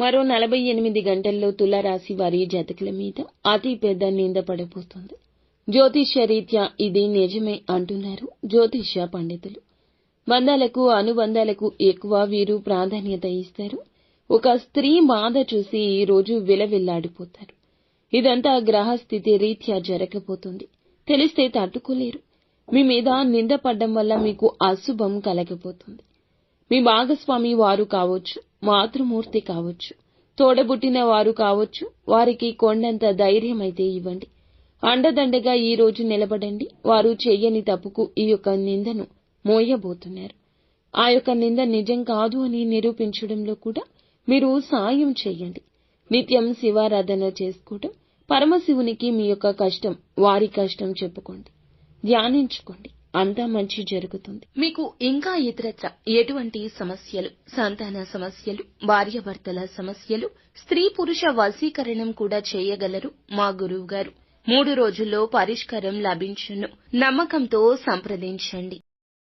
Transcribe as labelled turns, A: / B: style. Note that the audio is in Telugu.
A: మరో నలభై ఎనిమిది గంటల్లో తులారాశి వారి జతకుల మీద అతి పెద్ద నింద పడబోతుంది జ్యోతిష్య రీత్యా ఇది నిజమే అంటున్నారు జ్యోతిష్య పండితులు. బంధాలకు అనుబంధాలకు ఎక్కువ వీరు ప్రాధాన్యత ఇస్తారు. ఒక స్త్రీ బాధ చూసి ఈ రోజు విలవిల్లాడిపోతారు. ఇదంతా గ్రహస్థితి రీత్యా జరగబోతుంది. తెలిస్తే తట్టుకోలేరు. మీ మీద నిందపడడం వల్ల మీకు అశుభం కలగబోతుంది. మీ భాగస్వామి వారు కావచ్చు మాతృమూర్తి కావచ్చు తోడబుట్టిన వారు కావచ్చు వారికి కొండంత ధైర్యం అయితే ఇవ్వండి. అండదండగా ఈ రోజు నిలబడండి. వారు చెయ్యని తప్పుకు ఈ యొక్క నిందను మోయబోతున్నారు. ఆ యొక్క నింద నిజం కాదు అని నిరూపించడంలో కూడా మీరు సాయం చేయండి. నిత్యం శివారాధన చేసుకోవటం పరమశివునికి మీ యొక్క కష్టం వారి కష్టం చెప్పుకోండి. ధ్యానించుకోండి. అంతా మంచి జరుగుతుంది. మీకు ఇంకా ఇతరత్ర ఎటువంటి సమస్యలు సంతాన సమస్యలు భార్యాభర్తల సమస్యలు స్త్రీ పురుష వశీకరణం కూడా చేయగలరు మా గురువు గారు మూడు రోజుల్లో పరిష్కారం లభించును. నమ్మకంతో సంప్రదించండి.